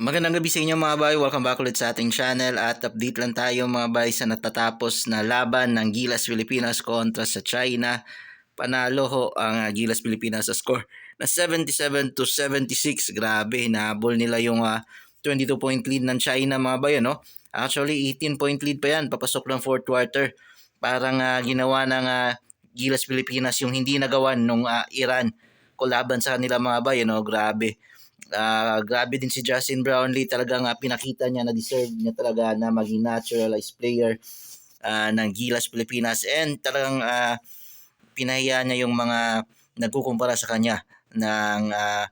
Magandang gabi sa inyo mga bay. Welcome back ulit sa ating channel at update lang tayo mga bay sa natatapos na laban ng Gilas Pilipinas kontra sa China. Panalo ho ang ah, Gilas Pilipinas sa score na 77 to 76. Grabe, nahabol nila yung ah, 22 point lead ng China mga bay. Ano? Actually, 18 point lead pa yan. Papasok ng fourth quarter. Parang ah, ginawa ng ah, Gilas Pilipinas yung hindi nagawa nung ah, Iran kulaban sa kanila mga bay. Ano? Grabe. Ah, grabe din si Justin Brownlee. Talagang ah, pinakita niya na deserve niya talaga na maging naturalized player ah, ng Gilas Pilipinas. And talagang ah, pinahiya niya yung mga nagkukumpara sa kanya ng ah,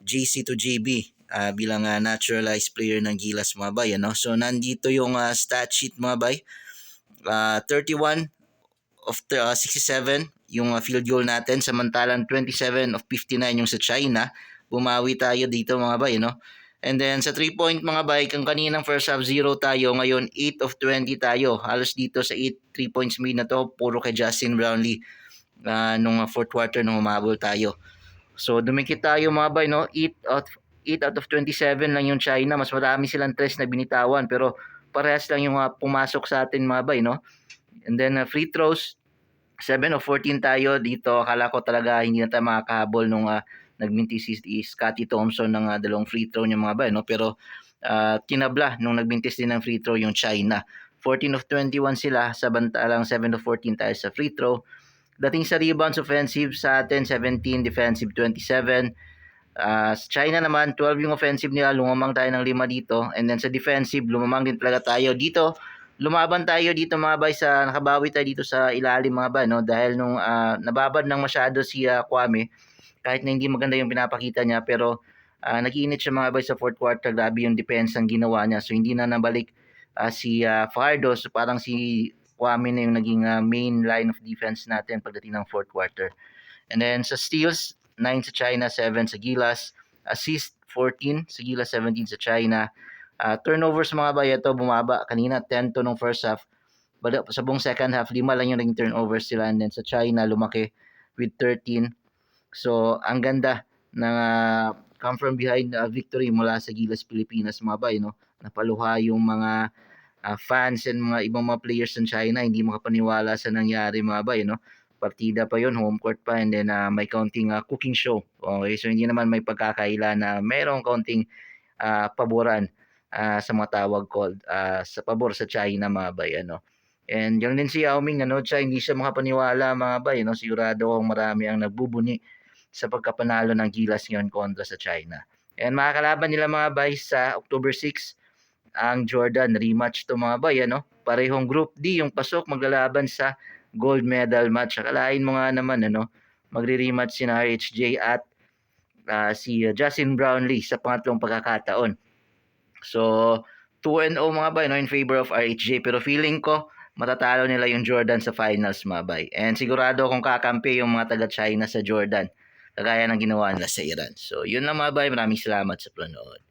JC to JB ah, bilang ah, naturalized player ng Gilas mga bay. Ano? So nandito yung ah, stat sheet mga bay. Ah, 31 of the, ah, 67 yung ah, field goal natin samantalang 27 of 59 yung sa China bumawi tayo dito mga bay, no? And then sa 3 point mga bay, kung kaninang first half 0 tayo, ngayon 8 of 20 tayo. Halos dito sa 8 3 points made na to, puro kay Justin Brownlee uh, nung fourth quarter nung umabol tayo. So dumikit tayo mga bay, no? 8 out 8 out of 27 lang yung China. Mas marami silang tres na binitawan pero parehas lang yung uh, pumasok sa atin mga bay, no? And then uh, free throws 7 of 14 tayo dito. Akala ko talaga hindi na tayo makakahabol nung uh, nagminti si Scotty Thompson ng uh, dalawang free throw niya mga bay no? Pero uh, tinabla nung nagbintis din ng free throw yung China. 14 of 21 sila samantalang 7 of 14 tayo sa free throw. Dating sa rebounds offensive sa atin 17 defensive 27 uh, sa China naman 12 yung offensive nila lumamang tayo ng 5 dito. And then sa defensive lumamang din talaga tayo dito lumaban tayo dito mga bay sa nakabawi tayo dito sa ilalim mga bay no? Dahil nung uh, nababad ng masyado si uh, Kwame kahit na hindi maganda yung pinapakita niya pero uh, nag-iinit siya mga bay sa fourth quarter. Grabe yung defense ang ginawa niya. So hindi na nabalik uh, si uh, Fardo so parang si Kwame na yung naging uh, main line of defense natin pagdating ng fourth quarter. And then sa steals 9 sa China 7 sa Gilas. Assist 14 sa Gilas 17 sa China uh, turnovers mga bay ito bumaba. Kanina 10 to nung first half. But sa buong second half lima lang yung naging turnovers sila. And then sa China lumaki with 13 So, ang ganda ng uh, come from behind uh, victory mula sa Gilas Pilipinas mga bay, no? Napaluha yung mga uh, fans and mga ibang mga players ng China, hindi makapaniwala sa nangyari mga bay, no? Partida pa yon home court pa, and then uh, may counting uh, cooking show. Okay, so hindi naman may pagkakaila na mayroong counting uh, paboran uh, sa mga tawag called uh, sa pabor sa China mga bay, ano? And yung din si Yao Ming, ano, siya, hindi siya makapaniwala mga bay, no? Sigurado akong marami ang nagbubuni sa pagkapanalo ng Gilas ngayon kontra sa China. And makakalaban nila mga bay sa October 6 ang Jordan rematch to mga bay ano. Parehong group D yung pasok maglalaban sa gold medal match. Akalain mo nga naman ano, magre-rematch si RHJ at uh, si Justin Brownlee sa pangatlong pagkakataon. So 2 and 0 mga bay no in favor of RHJ pero feeling ko matatalo nila yung Jordan sa finals mga bay. And sigurado kung kakampi yung mga taga China sa Jordan kagaya ng ginawa nila sa Iran. So, yun lang mga bay. Maraming salamat sa panonood.